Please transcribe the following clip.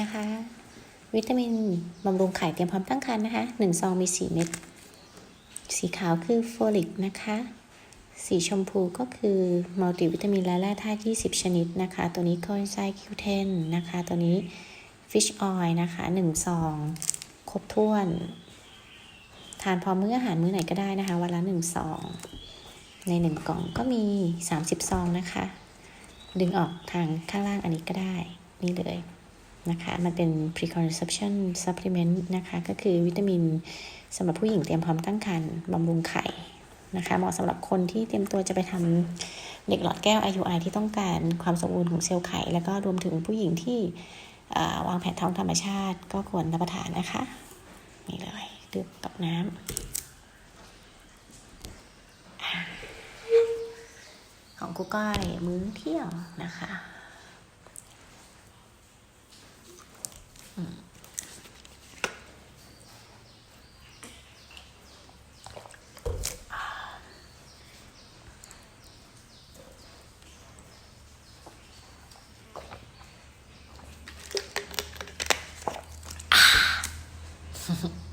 นะคะ วิตามินบำรุงไข่เตรียมพร้อมตั้งครรภ์นะคะหนึ่งซองมีสี่เม็ดสีขาวคือโฟลิกนะคะ สีชมพูก็คือมัลติวิตามินและแร่ธาตุ20 ชนิดนะคะ ตัวนี้โค e นไซคิวเทนนะคะ ตัวนี้ฟิชออยนะคะ1ซองครบถ้วน ทานพร้อมมื้ออาหารมื้อไหนก็ได้นะคะ วันละ1ซองใน 1 กล่องก็มี 30 ซองนะคะ ดึงออกทางข้างล่างอันนี้ก็ได้ นี่เลย นะคะ มันเป็น preconception supplement นะคะ ก็คือวิตามินสำหรับผู้หญิงเตรียมพร้อมตั้งครรภ์บำรุงไข่นะคะ เหมาะสำหรับคนที่เตรียมตัวจะไปทำเด็กหลอดแก้ว IUI ที่ต้องการความสมบูรณ์ของเซลล์ไข่ แล้วก็รวมถึงผู้หญิงที่วางแผนท้องธรรมชาติก็ควรรับประทานนะคะ นี่เลยดื่มกับน้ำของกูก้อยมื้อเที่ยงนะคะ うん、ああ